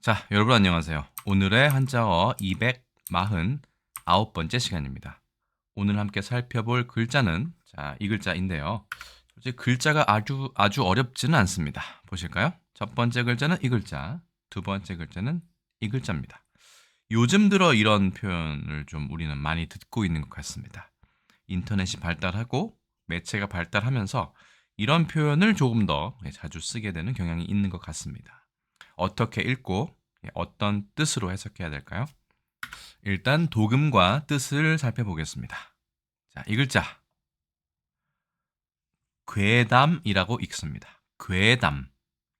자, 여러분 안녕하세요. 오늘의 한자어 249번째 시간입니다. 오늘 함께 살펴볼 글자는 자, 이 글자인데요. 솔직히 글자가 아주 아주 어렵지는 않습니다. 보실까요? 첫 번째 글자는 이 글자, 두 번째 글자는 이 글자입니다. 요즘 들어 이런 표현을 좀 우리는 많이 듣고 있는 것 같습니다. 인터넷이 발달하고 매체가 발달하면서 이런 표현을 조금 더 자주 쓰게 되는 경향이 있는 것 같습니다. 어떻게 읽고 어떤 뜻으로 해석해야 될까요? 일단 도금과 뜻을 살펴보겠습니다. 자, 이 글자 괴담이라고 읽습니다. 괴담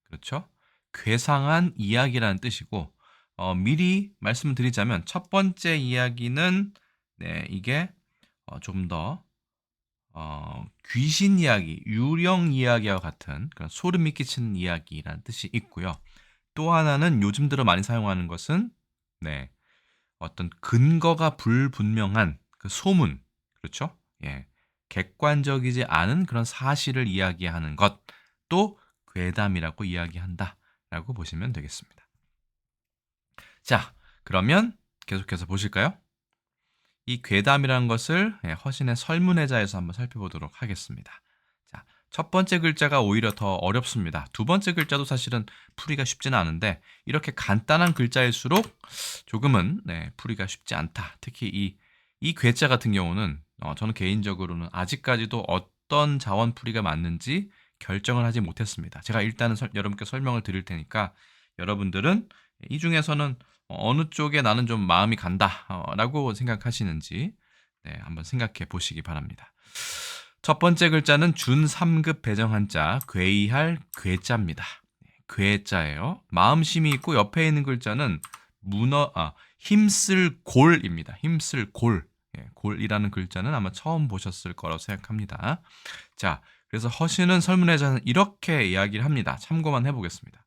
그렇죠? 괴상한 이야기라는 뜻이고 어, 미리 말씀을 드리자면 첫 번째 이야기는 네, 이게 어, 조금 더 어, 귀신 이야기, 유령 이야기와 같은 그런 소름이 끼치는 이야기라는 뜻이 있고요. 또 하나는 요즘 들어 많이 사용하는 것은 네, 어떤 근거가 불분명한 그 소문, 그렇죠? 예, 객관적이지 않은 그런 사실을 이야기하는 것, 또 괴담이라고 이야기한다라고 보시면 되겠습니다. 자, 그러면 계속해서 보실까요? 이 괴담이라는 것을 예, 허신의 설문회자에서 한번 살펴보도록 하겠습니다. 자, 첫 번째 글자가 오히려 더 어렵습니다. 두 번째 글자도 사실은 풀이가 쉽지는 않은데 이렇게 간단한 글자일수록 조금은 네, 풀이가 쉽지 않다. 특히 이, 이 괴자 같은 경우는 어, 저는 개인적으로는 아직까지도 어떤 자원 풀이가 맞는지 결정을 하지 못했습니다. 제가 일단은 설, 여러분께 설명을 드릴 테니까 여러분들은 이 중에서는 어느 쪽에 나는 좀 마음이 간다라고 생각하시는지 네, 한번 생각해 보시기 바랍니다. 첫 번째 글자는 준 3급 배정 한자 괴이할 괴자입니다. 괴자예요. 마음심이 있고 옆에 있는 글자는 문어 아 힘쓸 골입니다. 힘쓸 골. 예, 골이라는 글자는 아마 처음 보셨을 거라고 생각합니다. 자, 그래서 허신은 설문회자는 이렇게 이야기를 합니다. 참고만 해보겠습니다.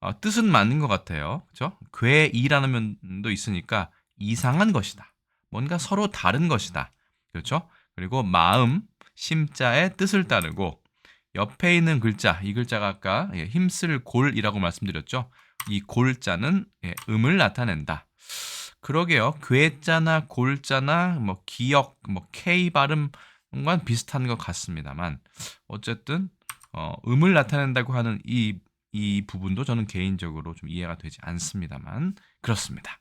어, 뜻은 맞는 것 같아요. 그죠? 괴이라는 면도 있으니까 이상한 것이다. 뭔가 서로 다른 것이다. 그렇죠? 그리고 마음, 심자의 뜻을 따르고 옆에 있는 글자, 이 글자가 아까 예, 힘쓸 골이라고 말씀드렸죠. 이 골자는 예, 음을 나타낸다. 그러게요. 괴자나 골자나 뭐 기역, 뭐 K 발음과 비슷한 것 같습니다만 어쨌든 어, 음을 나타낸다고 하는 이, 이 부분도 저는 개인적으로 좀 이해가 되지 않습니다만 그렇습니다.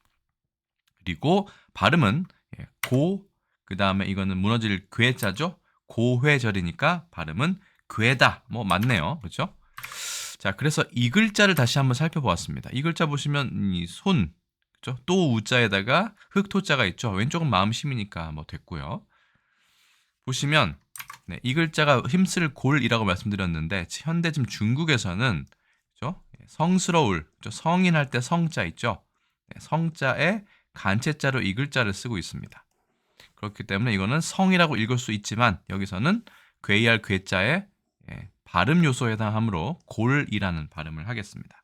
그리고 발음은 예, 고, 그 다음에 이거는 무너질 괴자죠. 고회절이니까 발음은 괴다. 뭐 맞네요. 그렇죠? 자, 그래서 이 글자를 다시 한번 살펴보았습니다. 이 글자 보시면 이 손, 그렇죠? 또 우자에다가 흑토자가 있죠. 왼쪽은 마음심이니까 뭐 됐고요. 보시면 네, 이 글자가 힘쓸 골이라고 말씀드렸는데 현대 지금 중국에서는 그렇죠? 성스러울, 그렇죠? 성인 할 때 성자 있죠. 네, 성자에 간체자로 이 글자를 쓰고 있습니다. 그렇기 때문에 이거는 성이라고 읽을 수 있지만 여기서는 괴이할 괴자의 예, 발음 요소에 해당하므로 골이라는 발음을 하겠습니다.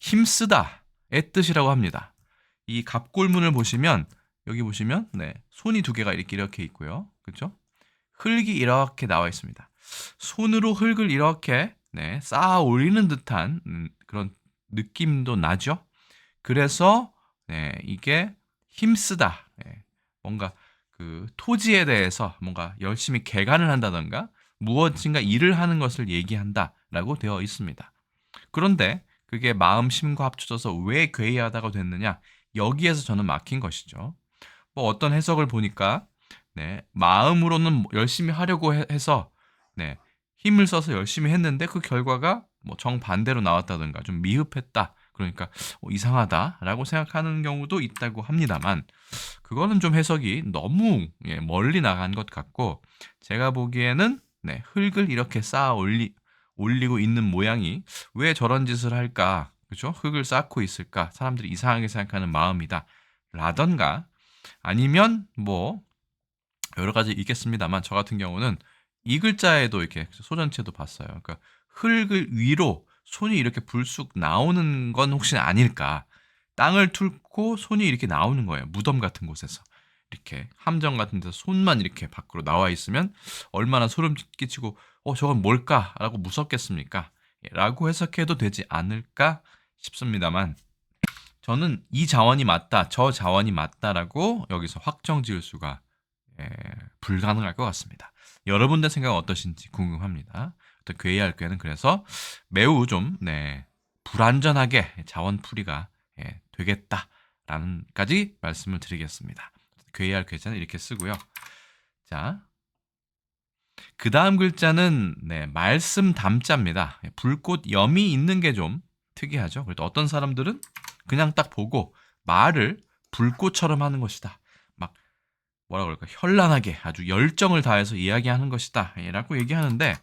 힘쓰다의 뜻이라고 합니다. 이 갑골문을 보시면 여기 보시면 네, 손이 두 개가 이렇게 이렇게 있고요. 그렇죠? 흙이 이렇게 나와 있습니다. 손으로 흙을 이렇게 네, 쌓아 올리는 듯한 음, 그런 느낌도 나죠. 그래서 네, 이게 힘쓰다. 네, 뭔가 그 토지에 대해서 뭔가 열심히 개간을 한다던가 무엇인가 일을 하는 것을 얘기한다라고 되어 있습니다. 그런데 그게 마음 심과 합쳐져서 왜 괴이하다가 됐느냐? 여기에서 저는 막힌 것이죠. 뭐 어떤 해석을 보니까 네, 마음으로는 열심히 하려고 해서 네, 힘을 써서 열심히 했는데 그 결과가 뭐 정반대로 나왔다든가 좀 미흡했다. 그러니까 어, 이상하다라고 생각하는 경우도 있다고 합니다만 그거는 좀 해석이 너무 예, 멀리 나간 것 같고 제가 보기에는 네, 흙을 이렇게 쌓아 올리, 올리고 있는 모양이 왜 저런 짓을 할까? 그죠? 흙을 쌓고 있을까? 사람들이 이상하게 생각하는 마음이다. 라던가 아니면 뭐 여러 가지 있겠습니다만 저 같은 경우는 이 글자에도 이렇게 소전체도 봤어요. 그러니까 흙을 위로 손이 이렇게 불쑥 나오는 건 혹시 아닐까? 땅을 뚫고 손이 이렇게 나오는 거예요. 무덤 같은 곳에서. 이렇게 함정 같은 데서 손만 이렇게 밖으로 나와 있으면 얼마나 소름 끼치고 어 저건 뭘까라고 무섭겠습니까? 예, 라고 해석해도 되지 않을까 싶습니다만 저는 이 자원이 맞다, 저 자원이 맞다라고 여기서 확정 지을 수가 예, 불가능할 것 같습니다. 여러분들 생각은 어떠신지 궁금합니다. 어떤 괴이할 괴는 그래서 매우 좀 네, 불안전하게 자원 풀이가 예, 되겠다라는까지 말씀을 드리겠습니다. 괴이할 괴자는 이렇게 쓰고요. 자, 그 다음 글자는 네, 말씀 담자입니다. 불꽃 염이 있는 게 좀 특이하죠. 그래도 어떤 사람들은 그냥 딱 보고 말을 불꽃처럼 하는 것이다. 막 뭐라 그럴까 현란하게 아주 열정을 다해서 이야기하는 것이다. 라고 얘기하는데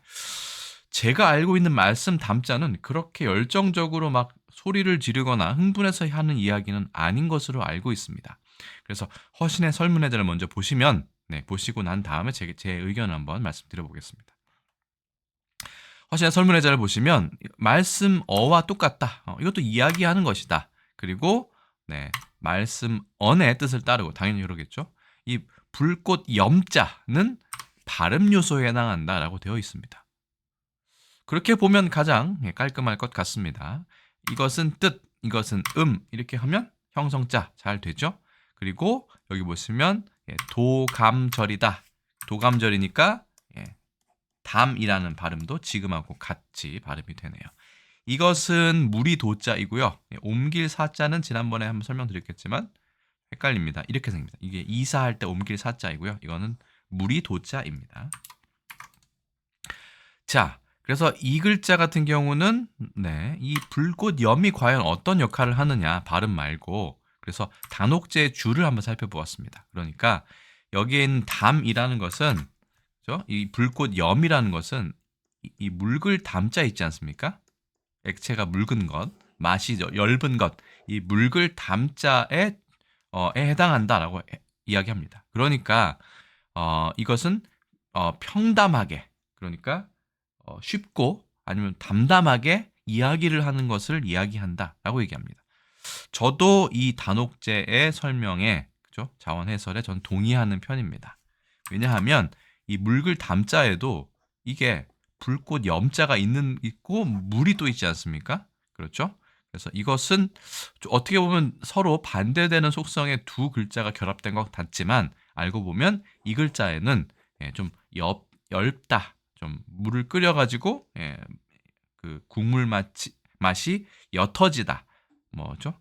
제가 알고 있는 말씀 담자는 그렇게 열정적으로 막 소리를 지르거나 흥분해서 하는 이야기는 아닌 것으로 알고 있습니다. 그래서 허신의 설문회자를 먼저 보시면 네, 보시고 난 다음에 제, 제 의견을 한번 말씀드려 보겠습니다. 허신의 설문회자를 보시면 말씀 어와 똑같다. 어, 이것도 이야기하는 것이다. 그리고 네, 말씀 언의 뜻을 따르고 당연히 그러겠죠. 이 불꽃 염자는 발음 요소에 해당한다라고 되어 있습니다. 그렇게 보면 가장 예, 깔끔할 것 같습니다. 이것은 뜻, 이것은 음 이렇게 하면 형성자 잘 되죠. 그리고 여기 보시면 예, 도감절이다. 도감절이니까 예, 담이라는 발음도 지금하고 같이 발음이 되네요. 이것은 무리 도자이고요. 예, 옮길 사자는 지난번에 한번 설명드렸겠지만 헷갈립니다. 이렇게 생깁니다. 이게 이사할 때 옮길 사자이고요. 이거는 무리 도자입니다. 자, 그래서 이 글자 같은 경우는 네, 이 불꽃 염이 과연 어떤 역할을 하느냐 발음 말고 그래서 단옥제의 줄을 한번 살펴보았습니다. 그러니까 여기에 있는 담이라는 것은 그죠? 이 불꽃 염이라는 것은 이, 이 묽을 담자 있지 않습니까? 액체가 묽은 것, 맛이 엷은 것, 이 묽을 담자에 어, 에 해당한다라고 해, 이야기합니다. 그러니까 어, 이것은 어, 평담하게 그러니까 어, 쉽고 아니면 담담하게 이야기를 하는 것을 이야기한다라고 얘기합니다. 저도 이 단옥제의 설명에 그죠? 자원 해설에 전 동의하는 편입니다. 왜냐하면 이 묽을 담자에도 이게 불꽃 염자가 있는 있고 물이 또 있지 않습니까? 그렇죠? 그래서 이것은 어떻게 보면 서로 반대되는 속성의 두 글자가 결합된 것 같지만 알고 보면 이 글자에는 예, 좀 엽, 엷다, 좀 물을 끓여가지고 예, 그 국물 맛이, 맛이 옅어지다, 뭐죠?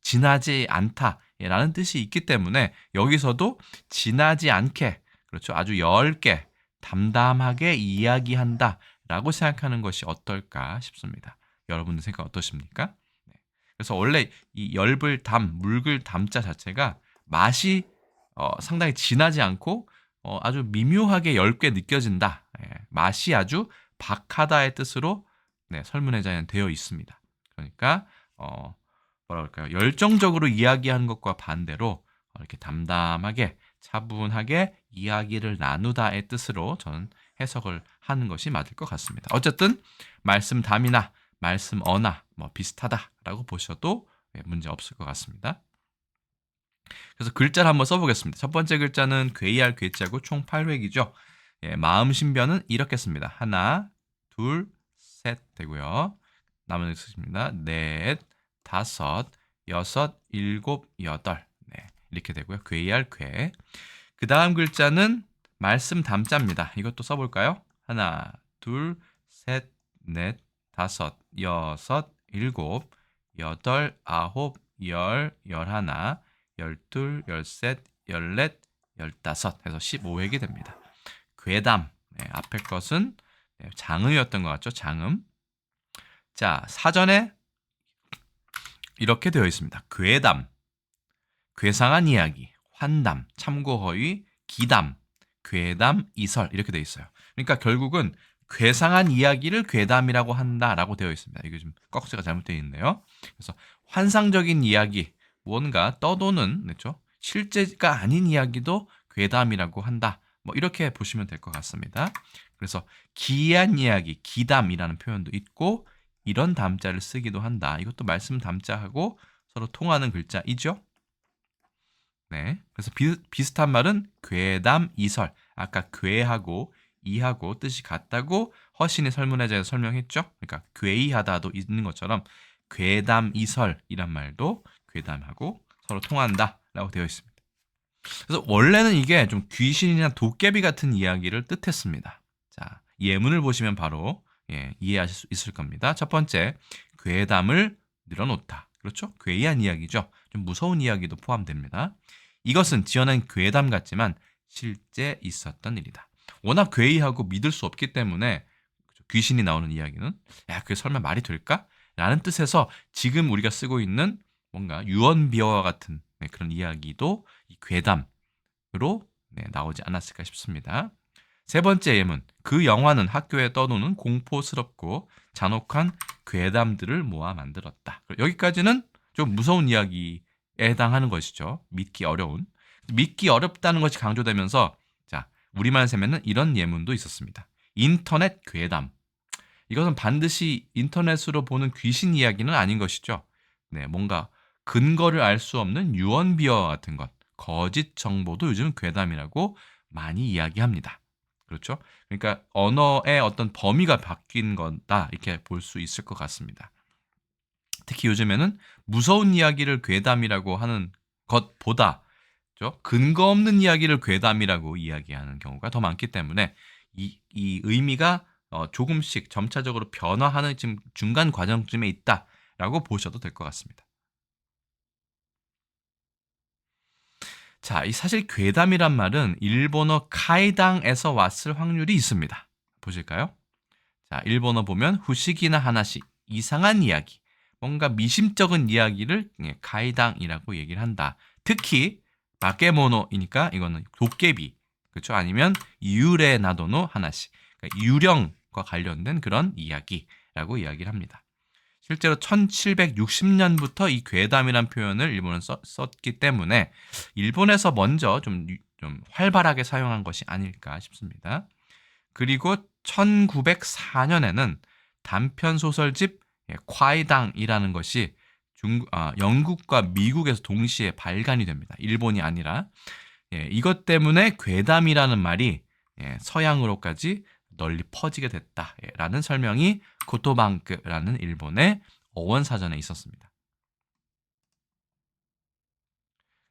진하지 않다라는 뜻이 있기 때문에 여기서도 진하지 않게 그렇죠 아주 얇게 담담하게 이야기한다라고 생각하는 것이 어떨까 싶습니다. 여러분들 생각 어떠십니까? 네. 그래서 원래 이 열불 담, 묽을 담자 자체가 맛이 어, 상당히 진하지 않고 어, 아주 미묘하게 얇게 느껴진다. 예, 맛이 아주 박하다의 뜻으로 네, 설문회자에는 되어 있습니다. 그러니까 어, 뭐라 그럴까요? 열정적으로 이야기하는 것과 반대로 이렇게 담담하게 차분하게 이야기를 나누다의 뜻으로 저는 해석을 하는 것이 맞을 것 같습니다. 어쨌든 말씀 담이나 말씀 어나 뭐 비슷하다라고 보셔도 예, 문제 없을 것 같습니다. 그래서 글자를 한번 써보겠습니다. 첫 번째 글자는 괴이할 괴자고 총 8획이죠. 예, 마음 신변은 이렇게 씁니다. 하나, 둘, 셋 되고요. 남은 쓰십니다. 넷, 다섯, 여섯, 일곱, 여덟. 네, 이렇게 되고요. 괴이할 괴. 그 다음 글자는 말씀 담자입니다. 이것도 써볼까요? 하나, 둘, 셋, 넷, 다섯, 여섯, 일곱, 여덟, 아홉, 열, 열하나, 열둘, 열셋, 열넷, 열다섯 해서 15획이 됩니다. 괴담. 네, 앞에 것은 네, 장음이었던 것 같죠? 장음. 자, 사전에 이렇게 되어 있습니다. 괴담, 괴상한 이야기, 환담, 참고허위, 기담, 괴담, 이설 이렇게 되어 있어요. 그러니까 결국은 괴상한 이야기를 괴담이라고 한다라고 되어 있습니다. 이게 좀 꺽쇠가 잘못되어 있네요. 그래서 환상적인 이야기, 뭔가 떠도는 그렇죠? 실제가 아닌 이야기도 괴담이라고 한다. 뭐 이렇게 보시면 될 것 같습니다. 그래서 기이한 이야기, 기담이라는 표현도 있고 이런 담자를 쓰기도 한다. 이것도 말씀 담자하고 서로 통하는 글자이죠. 네. 그래서 비, 비슷한 말은 괴담, 이설. 아까 괴하고 이하고 뜻이 같다고 허신의 설문회자에서 설명했죠. 그러니까 괴이하다도 있는 것처럼 괴담, 이설이란 말도 괴담하고 서로 통한다라고 되어 있습니다. 그래서 원래는 이게 좀 귀신이나 도깨비 같은 이야기를 뜻했습니다. 자, 예문을 보시면 바로 예, 이해하실 수 있을 겁니다. 첫 번째, 괴담을 늘어놓다. 그렇죠? 괴이한 이야기죠. 좀 무서운 이야기도 포함됩니다. 이것은 지어낸 괴담 같지만 실제 있었던 일이다. 워낙 괴이하고 믿을 수 없기 때문에 귀신이 나오는 이야기는 야, 그게 설마 말이 될까? 라는 뜻에서 지금 우리가 쓰고 있는 뭔가 유언비어와 같은 네, 그런 이야기도 이 괴담으로 네, 나오지 않았을까 싶습니다. 세 번째 예문. 그 영화는 학교에 떠도는 공포스럽고 잔혹한 괴담들을 모아 만들었다. 여기까지는 좀 무서운 이야기에 해당하는 것이죠. 믿기 어려운. 믿기 어렵다는 것이 강조되면서 자, 우리말 세면은 이런 예문도 있었습니다. 인터넷 괴담. 이것은 반드시 인터넷으로 보는 귀신 이야기는 아닌 것이죠. 네, 뭔가 근거를 알 수 없는 유언비어 같은 것, 거짓 정보도 요즘 괴담이라고 많이 이야기합니다. 그렇죠? 그러니까 언어의 어떤 범위가 바뀐 거다 이렇게 볼 수 있을 것 같습니다. 특히 요즘에는 무서운 이야기를 괴담이라고 하는 것보다 그렇죠? 근거 없는 이야기를 괴담이라고 이야기하는 경우가 더 많기 때문에 이, 이 의미가 어, 조금씩 점차적으로 변화하는 지금 중간 과정쯤에 있다라고 보셔도 될 것 같습니다. 자, 이 사실 괴담이란 말은 일본어 카이당에서 왔을 확률이 있습니다. 보실까요? 자, 일본어 보면 후식이나 하나씩 이상한 이야기, 뭔가 미심쩍은 이야기를 예, 카이당이라고 얘기를 한다. 특히 바케모노이니까 이거는 도깨비, 그렇죠? 아니면 유레 나도노 하나씩, 그러니까 유령과 관련된 그런 이야기라고 이야기를 합니다. 실제로 1760년부터 이 괴담이란 표현을 일본은 썼기 때문에 일본에서 먼저 좀, 좀 활발하게 사용한 것이 아닐까 싶습니다. 그리고 1904년에는 단편 소설집 예, 콰이당이라는 것이 중, 아, 영국과 미국에서 동시에 발간이 됩니다. 일본이 아니라 예, 이것 때문에 괴담이라는 말이 예, 서양으로까지 널리 퍼지게 됐다라는 설명이 고토방크라는 일본의 어원 사전에 있었습니다.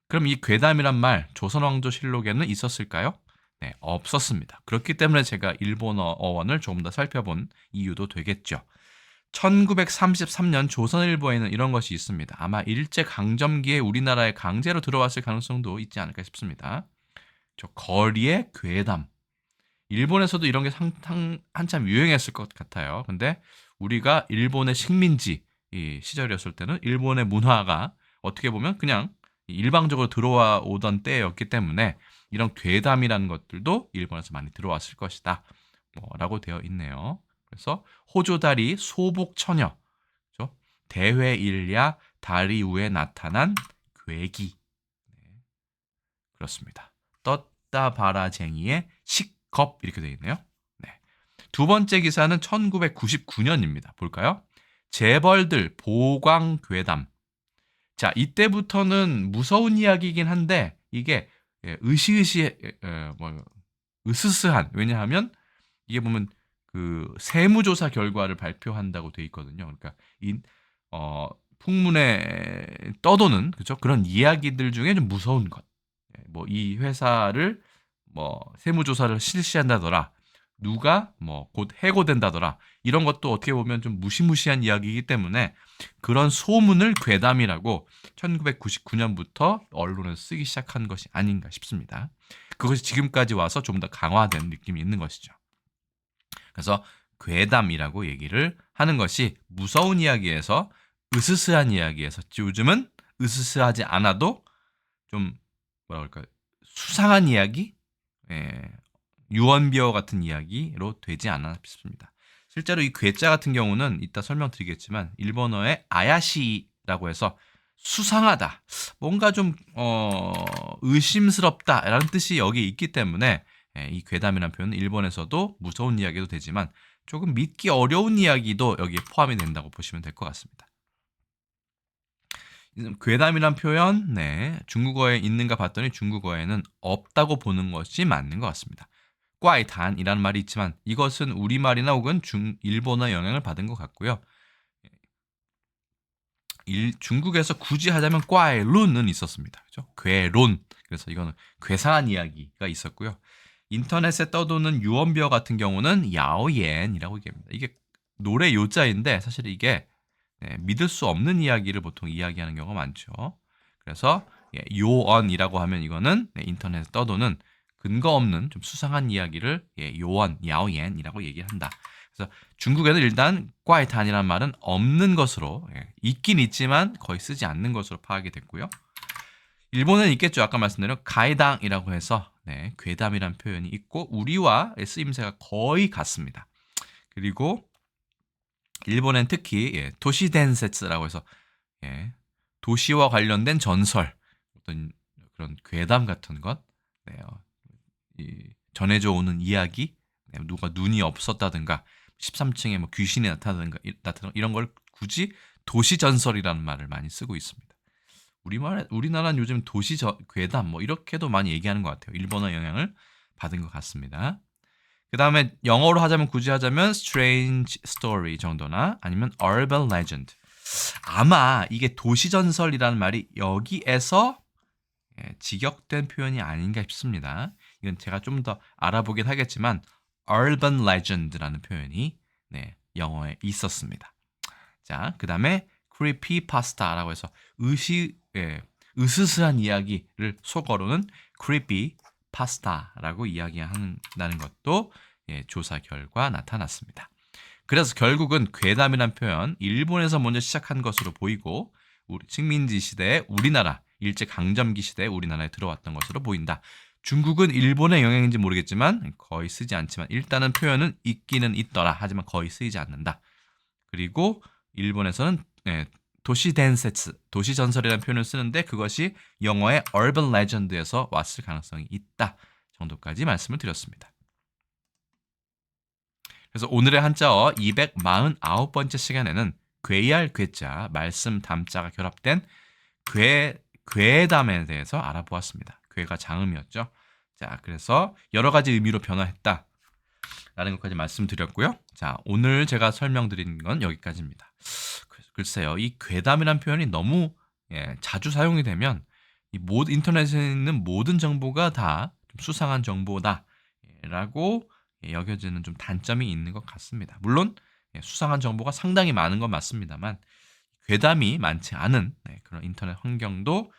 그럼 이 괴담이란 말 조선 왕조 실록에는 있었을까요? 네, 없었습니다. 그렇기 때문에 제가 일본어 어원을 조금 더 살펴본 이유도 되겠죠. 1933년 조선일보에는 이런 것이 있습니다. 아마 일제 강점기에 우리나라에 강제로 들어왔을 가능성도 있지 않을까 싶습니다. 저 거리의 괴담. 일본에서도 이런 게 상, 상, 한참 유행했을 것 같아요. 근데 우리가 일본의 식민지 시절이었을 때는 일본의 문화가 어떻게 보면 그냥 일방적으로 들어와 오던 때였기 때문에 이런 괴담이라는 것들도 일본에서 많이 들어왔을 것이다. 뭐 라고 되어 있네요. 그래서 호조다리 소복처녀 그렇죠? 대회일야 다리 위에 나타난 괴기 네. 그렇습니다. 떴다 바라쟁이의 식 겁 이렇게 되어 있네요. 네. 두 번째 기사는 1999년입니다. 볼까요? 재벌들 보광 괴담. 자, 이때부터는 무서운 이야기이긴 한데 이게 예, 으시으시 뭐 으스스한 왜냐하면 이게 보면 그 세무조사 결과를 발표한다고 돼 있거든요. 그러니까 이 어, 풍문에 떠도는 그죠 그런 이야기들 중에 좀 무서운 것. 예, 뭐이 회사를 뭐 세무조사를 실시한다더라. 누가 뭐 곧 해고된다더라. 이런 것도 어떻게 보면 좀 무시무시한 이야기이기 때문에 그런 소문을 괴담이라고 1999년부터 언론에 쓰기 시작한 것이 아닌가 싶습니다. 그것이 지금까지 와서 좀 더 강화된 느낌이 있는 것이죠. 그래서 괴담이라고 얘기를 하는 것이 무서운 이야기에서 으스스한 이야기에서 요즘은 으스스하지 않아도 좀 뭐라 그럴까요? 수상한 이야기, 예, 유언비어 같은 이야기로 되지 않아 싶습니다. 실제로 이 괴짜 같은 경우는 이따 설명드리겠지만 일본어의 아야시라고 해서 수상하다, 뭔가 좀 어, 의심스럽다라는 뜻이 여기 있기 때문에 예, 이 괴담이라는 표현은 일본에서도 무서운 이야기도 되지만 조금 믿기 어려운 이야기도 여기에 포함이 된다고 보시면 될 것 같습니다. 괴담이란 표현, 네, 중국어에 있는가 봤더니 중국어에는 없다고 보는 것이 맞는 것 같습니다. 꽈이단이라는 말이 있지만 이것은 우리말이나 혹은 중 일본어 영향을 받은 것 같고요. 일, 중국에서 굳이 하자면 꽈이룬은 있었습니다. 그죠? 괴론. 그래서 이거는 괴상한 이야기가 있었고요. 인터넷에 떠도는 유언비어 같은 경우는 야오옌이라고 얘기합니다. 이게 노래 요자인데 사실 이게 네, 믿을 수 없는 이야기를 보통 이야기하는 경우가 많죠. 그래서 예, 요언이라고 하면 이거는 네, 인터넷에 떠도는 근거 없는 좀 수상한 이야기를 예, 요언, 야오옌이라고 얘기한다. 그래서 중국에는 일단 꽈이탄이라는 말은 없는 것으로 예, 있긴 있지만 거의 쓰지 않는 것으로 파악이 됐고요. 일본은 있겠죠. 아까 말씀드린 가이당이라고 해서 네, 괴담이라는 표현이 있고 우리와 쓰임새가 거의 같습니다. 그리고 일본엔 특히 예, 도시덴세츠라고 해서 예, 도시와 관련된 전설, 어떤 그런 괴담 같은 것, 네, 어, 이, 전해져 오는 이야기, 네, 누가 눈이 없었다든가 13층에 뭐 귀신이 나타나든가 이- 나타나 이런 걸 굳이 도시 전설이라는 말을 많이 쓰고 있습니다. 우리말 우리나라는 요즘 도시 저, 괴담 뭐 이렇게도 많이 얘기하는 것 같아요. 일본어 영향을 받은 것 같습니다. 그 다음에 영어로 하자면 굳이 하자면 strange story 정도나 아니면 urban legend. 아마 이게 도시 전설이라는 말이 여기에서 예, 직역된 표현이 아닌가 싶습니다. 이건 제가 좀 더 알아보긴 하겠지만 urban legend라는 표현이 네, 영어에 있었습니다. 자, 그 다음에 creepy pasta라고 해서 의시, 예, 으스스한 이야기를 속어로는 creepy pasta라고 이야기한다는 것도 예, 조사 결과 나타났습니다. 그래서 결국은 괴담이란 표현 일본에서 먼저 시작한 것으로 보이고 우리 식민지 시대에 우리나라 일제 강점기 시대에 우리나라에 들어왔던 것으로 보인다. 중국은 일본의 영향인지 모르겠지만 거의 쓰지 않지만 일단은 표현은 있기는 있더라. 하지만 거의 쓰이지 않는다. 그리고 일본에서는 예, 도시 덴세츠, 도시 전설이라는 표현을 쓰는데 그것이 영어의 urban legend에서 왔을 가능성이 있다 정도까지 말씀을 드렸습니다. 그래서 오늘의 한자어 249번째 시간에는 괴할 괴자, 말씀 담자가 결합된 괴 괴담에 대해서 알아보았습니다. 괴가 장음이었죠. 자, 그래서 여러 가지 의미로 변화했다. 라는 것까지 말씀드렸고요. 자, 오늘 제가 설명드린 건 여기까지입니다. 글- 글쎄요, 이 괴담이란 표현이 너무 예, 자주 사용이 되면 이 모, 인터넷에 있는 모든 정보가 다 좀 수상한 정보다라고 예, 여겨지는 좀 단점이 있는 것 같습니다. 물론 예, 수상한 정보가 상당히 많은 건 맞습니다만 괴담이 많지 않은 네, 그런 인터넷 환경도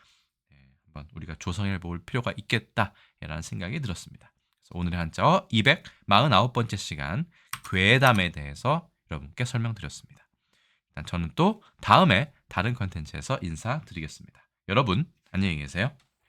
예, 한번 우리가 조성해 볼 필요가 있겠다라는 생각이 들었습니다. 그래서 오늘의 한자어 249번째 시간 괴담에 대해서 여러분께 설명드렸습니다. 저는 또 다음에 다른 컨텐츠에서 인사드리겠습니다. 여러분 안녕히 계세요.